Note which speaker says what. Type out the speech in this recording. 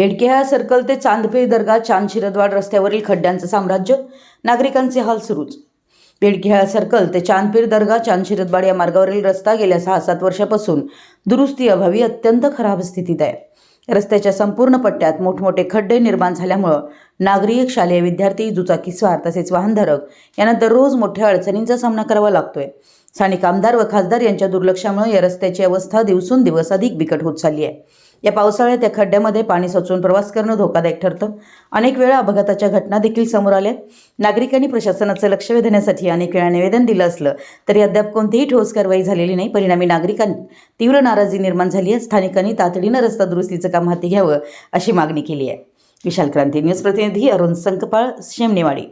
Speaker 1: बेडकेहा circle ते चांदपे दर्गा चांद शिरदवाड रस्त्यावरील खड्ड्यांचं साम्राज्य नागरिकांचे हाल सुरूच. बेडकेहा सर्कल ते चांदपीर दर्गा चांद शिरदवाड या मार्गावरील रस्ता गेल्या सहा सात वर्षापासून दुरुस्ती अभावी अत्यंत खराब स्थितीत आहे. रस्त्याच्या संपूर्ण पट्ट्यात मोठमोठे खड्डे निर्माण झाल्यामुळं नागरिक शालेय विद्यार्थी दुचाकीस्वार तसेच वाहनधारक यांना दररोज मोठ्या अडचणींचा सामना करावा लागतोय. स्थानिक आमदार व खासदार यांच्या दुर्लक्षामुळे या रस्त्याची अवस्था दिवसेंदिवस अधिक बिकट होत चालली आहे. या पावसाळ्यात या खड्ड्यामध्ये पाणी साचून प्रवास करणं धोकादायक ठरतं. अनेक वेळा अपघाताच्या घटना देखील समोर आल्या नागरिकांनी प्रशासनाचं लक्ष वेधण्यासाठी अनेक वेळा निवेदन दिलं असलं तरी अद्याप कोणतीही ठोस कारवाई झालेली नाही. परिणामी नागरिकांनी तीव्र नाराजी निर्माण झाली आहे. स्थानिकांनी तातडीनं रस्ता दुरुस्तीचं काम हाती घ्यावं अशी मागणी केली आहे. विशाल क्रांती न्यूज प्रतिनिधी अरुण संकपाळ शेमनेवाडी.